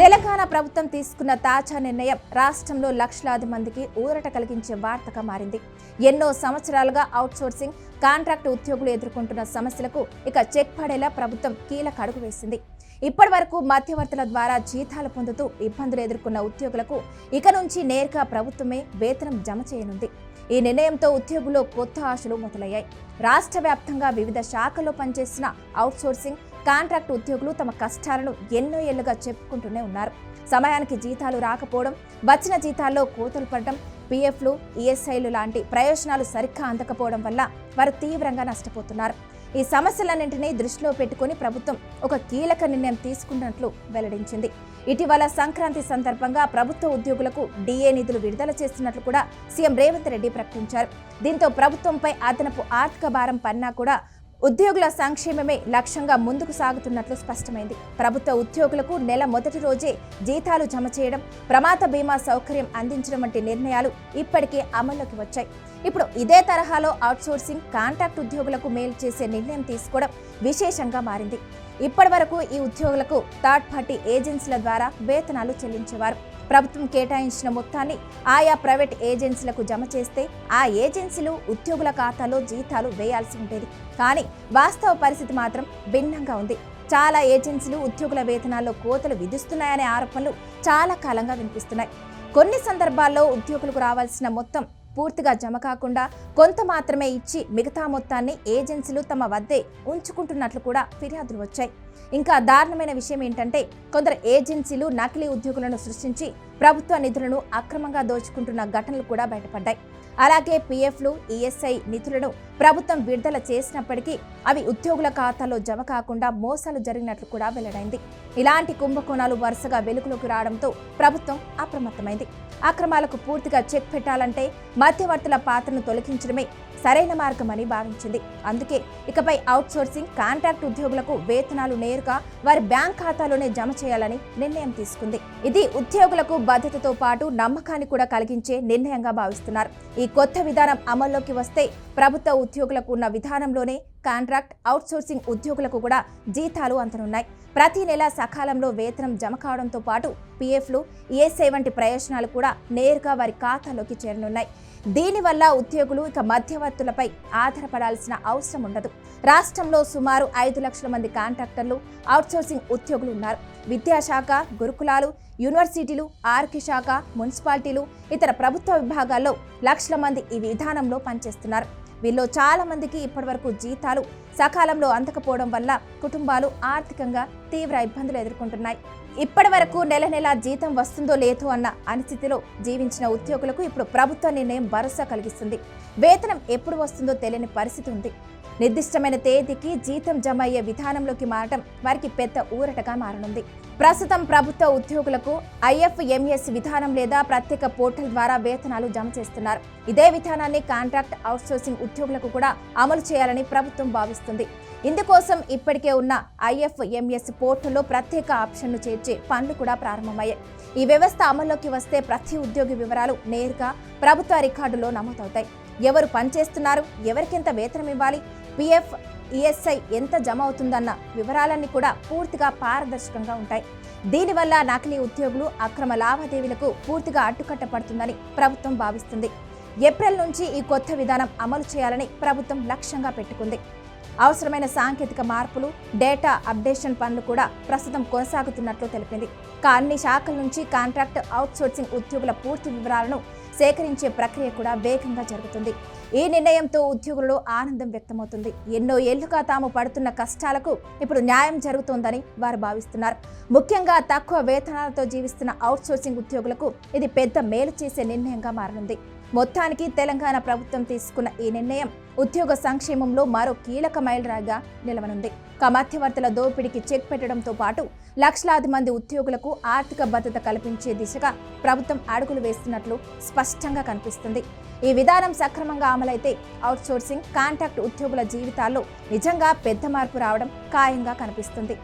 తెలంగాణ ప్రభుత్వం తీసుకున్న తాజా నిర్ణయం రాష్ట్రంలో లక్షలాది మందికి ఊరట కలిగించే వార్తగా మారింది. ఎన్నో సంవత్సరాలుగా అవుట్సోర్సింగ్ కాంట్రాక్ట్ ఉద్యోగులు ఎదుర్కొంటున్న సమస్యలకు ఇక చెక్ పడేలా ప్రభుత్వం కీలక అడుగు వేసింది. ఇప్పటి వరకు మధ్యవర్తుల ద్వారా జీతాలు పొందుతూ ఇబ్బందులు ఎదుర్కొన్న ఉద్యోగులకు ఇక నుంచి నేరుగా ప్రభుత్వమే వేతనం జమ చేయనుంది. ఈ నిర్ణయంతో ఉద్యోగుల్లో కొత్త ఆశలు మొదలయ్యాయి. రాష్ట్ర వ్యాప్తంగా వివిధ శాఖల్లో పనిచేసిన అవుట్సోర్సింగ్ కాంట్రాక్ట్ ఉద్యోగులు తమ కష్టాలను ఎన్నో ఏళ్ళుగా చెప్పుకుంటూనే ఉన్నారు. సమయానికి జీతాలు రాకపోవడం వచ్చిన జీతాల్లో కోతలు పడడం పీఎఫ్లు ఈఎస్ఐలు లాంటి ప్రయోజనాలు సరిగ్గా అందకపోవడం వల్ల వారు తీవ్రంగా నష్టపోతున్నారు. ఈ సమస్యలన్నింటినీ దృష్టిలో పెట్టుకుని ప్రభుత్వం ఒక కీలక నిర్ణయం తీసుకున్నట్లు వెల్లడించింది. ఇటీవల సంక్రాంతి సందర్భంగా ప్రభుత్వ ఉద్యోగులకు డిఏ నిధులు విడుదల చేస్తున్నట్లు కూడా సీఎం రేవంత్ రెడ్డి ప్రకటించారు. దీంతో ప్రభుత్వంపై అదనపు ఆర్థిక భారం పన్నా కూడా ఉద్యోగుల సంక్షేమమే లక్ష్యంగా ముందుకు సాగుతున్నట్లు స్పష్టమైంది. ప్రభుత్వ ఉద్యోగులకు నెల మొదటి రోజే జీతాలు జమ చేయడం ప్రమాద బీమా సౌకర్యం అందించడం వంటి నిర్ణయాలు ఇప్పటికే అమల్లోకి వచ్చాయి. ఇప్పుడు ఇదే తరహాలో అవుట్సోర్సింగ్ కాంట్రాక్ట్ ఉద్యోగులకు మేలు చేసే నిర్ణయం తీసుకోవడం విశేషంగా మారింది. ఇప్పటి వరకు ఈ ఉద్యోగులకు థర్డ్ పార్టీ ఏజెన్సీల ద్వారా వేతనాలు చెల్లించేవారు. ప్రభుత్వం కేటాయించిన మొత్తాన్ని ఆయా ప్రైవేట్ ఏజెన్సీలకు జమ చేస్తే ఆ ఏజెన్సీలు ఉద్యోగుల ఖాతాలో జీతాలు వేయాల్సి ఉండేది. కానీ వాస్తవ పరిస్థితి మాత్రం భిన్నంగా ఉంది. చాలా ఏజెన్సీలు ఉద్యోగుల వేతనాల్లో కోతలు విధిస్తున్నాయనే ఆరోపణలు చాలా కాలంగా వినిపిస్తున్నాయి. కొన్ని సందర్భాల్లో ఉద్యోగులకు రావాల్సిన మొత్తం పూర్తిగా జమ కాకుండా కొంత మాత్రమే ఇచ్చి మిగతా మొత్తాన్ని ఏజెన్సీలు తమ వద్దే ఉంచుకుంటున్నట్లు కూడా ఫిర్యాదులు వచ్చాయి. ఇంకా దారుణమైన విషయం ఏంటంటే కొందరు ఏజెన్సీలు నకిలీ ఉద్యోగులను సృష్టించి ప్రభుత్వ నిధులను అక్రమంగా దోచుకుంటున్న ఘటనలు కూడా బయటపడ్డాయి. అలాగే పీఎఫ్లు ఈఎస్ఐ నిధులను ప్రభుత్వం విడుదల చేసినప్పటికీ అవి ఉద్యోగుల ఖాతాలో జమ కాకుండా మోసాలు జరిగినట్లు కూడా వెల్లడైంది. ఇలాంటి కుంభకోణాలు వరుసగా వెలుగులోకి రావడంతో ప్రభుత్వం అప్రమత్తమైంది. అక్రమాలకు పూర్తిగా చెక్ పెట్టాలంటే మధ్యవర్తుల పాత్రను తొలగించడమే సరైన మార్గమని భావించింది. అందుకే ఇకపై అవుట్సోర్సింగ్ కాంట్రాక్ట్ ఉద్యోగులకు వేతనాలు నేరుగా వారి బ్యాంక్ ఖాతాలోనే జమ చేయాలని నిర్ణయం తీసుకుంది. ఇది ఉద్యోగులకు భద్రతతో పాటు నమ్మకాన్ని కూడా కలిగించే నిర్ణయంగా భావిస్తున్నారు. ఈ కొత్త విధానం అమల్లోకి వస్తే ప్రభుత్వ ఉద్యోగులకు ఉన్న విధానంలోనే కాంట్రాక్ట్ అవుట్సోర్సింగ్ ఉద్యోగులకు కూడా జీతాలు అంతనున్నాయి ప్రతి నెల సకాలంలో వేతనం జమ కావడంతో పాటు పీఎఫ్లు ఈఎస్ఐ వంటి ప్రయోజనాలు కూడా నేరుగా వారి ఖాతాలోకి చేరనున్నాయి. దీనివల్ల ఉద్యోగులు ఇక మధ్యవర్తులపై ఆధారపడాల్సిన అవసరం ఉండదు. రాష్ట్రంలో సుమారు ఐదు లక్షల మంది కాంట్రాక్టర్లు అవుట్సోర్సింగ్ ఉద్యోగులు ఉన్నారు. విద్యాశాఖ గురుకులాలు యూనివర్సిటీలు ఆరోగ్య శాఖ మున్సిపాలిటీలు ఇతర ప్రభుత్వ విభాగాల్లో లక్షల మంది ఈ విధానంలో పనిచేస్తున్నారు. వీళ్ళు చాలా మందికి ఇప్పటివరకు జీతాలు సకాలంలో అందకపోవడం వల్ల కుటుంబాలు ఆర్థికంగా తీవ్ర ఇబ్బందులు ఎదుర్కొంటున్నాయి. ఇప్పటి వరకు నెల నెల జీతం వస్తుందో లేదో అన్న అనిస్థితిలో జీవించిన ఉద్యోగులకు ఇప్పుడు ప్రభుత్వ నిర్ణయం భరోసా కలిగిస్తుంది. వేతనం ఎప్పుడు వస్తుందో తెలియని పరిస్థితి ఉంది. నిర్దిష్టమైన తేదీకి జీతం జమ అయ్యే విధానంలోకి మారటం వారికి పెద్ద ఊరటగా మారనుంది. ప్రస్తుతం ప్రభుత్వ ఉద్యోగులకు ఐఎఫ్ఎంఎస్ విధానం లేదా ప్రత్యేక పోర్టల్ ద్వారా వేతనాలు జమ చేస్తున్నారు. ఇదే విధానాన్ని కాంట్రాక్ట్ అవుట్సోర్సింగ్ ఉద్యోగులకు కూడా అమలు చేయాలని ప్రభుత్వం భావిస్తుంది. ఇందుకోసం ఇప్పటికే ఉన్న ఐఎఫ్ఎంఎస్ పోర్టల్లో ప్రత్యేక ఆప్షన్ను చేర్చే పనులు కూడా ప్రారంభమయ్యాయి. ఈ వ్యవస్థ అమల్లోకి వస్తే ప్రతి ఉద్యోగి వివరాలు నేరుగా ప్రభుత్వ రికార్డులో నమోదవుతాయి. ఎవరు పనిచేస్తున్నారు? ఎవరికెంత వేతనం ఇవ్వాలి? పిఎఫ్ ఈఎస్ఐ ఎంత జమ అవుతుందన్న వివరాలన్నీ కూడా పూర్తిగా పారదర్శకంగా ఉంటాయి. దీనివల్ల నకిలీ ఉద్యోగులు అక్రమ లావాదేవీలకు పూర్తిగా అడ్డుకట్టపడుతుందని ప్రభుత్వం భావిస్తుంది. ఏప్రిల్ నుంచి ఈ కొత్త విధానం అమలు చేయాలని ప్రభుత్వం లక్ష్యంగా పెట్టుకుంది. అవసరమైన సాంకేతిక మార్పులు డేటా అప్డేషన్ పనులు కూడా ప్రస్తుతం కొనసాగుతున్నట్లు తెలిపింది. కా అన్ని శాఖల నుంచి కాంట్రాక్ట్ అవుట్సోర్సింగ్ ఉద్యోగుల పూర్తి వివరాలను సేకరించే ప్రక్రియ కూడా వేగంగా జరుగుతుంది. ఈ నిర్ణయంతో ఉద్యోగులలో ఆనందం వ్యక్తమవుతుంది. ఎన్నో ఏళ్ళుగా తాము పడుతున్న కష్టాలకు ఇప్పుడు న్యాయం జరుగుతోందని వారు భావిస్తున్నారు. ముఖ్యంగా తక్కువ వేతనాలతో జీవిస్తున్న అవుట్సోర్సింగ్ ఉద్యోగులకు ఇది పెద్ద మేలు చేసే నిర్ణయంగా మారనుంది. మొత్తానికి తెలంగాణ ప్రభుత్వం తీసుకున్న ఈ నిర్ణయం ఉద్యోగ సంక్షేమంలో మరో కీలక మైలురాయిగా నిలవనుంది. క మధ్యవర్తుల దోపిడీకి చెక్ పెట్టడంతో పాటు లక్షలాది మంది ఉద్యోగులకు ఆర్థిక భద్రత కల్పించే దిశగా ప్రభుత్వం అడుగులు వేస్తున్నట్లు స్పష్టంగా కనిపిస్తుంది. ఈ విధానం సక్రమంగా అమలైతే అవుట్సోర్సింగ్ కాంట్రాక్ట్ ఉద్యోగుల జీవితాల్లో నిజంగా పెద్ద మార్పు రావడం ఖాయంగా కనిపిస్తుంది.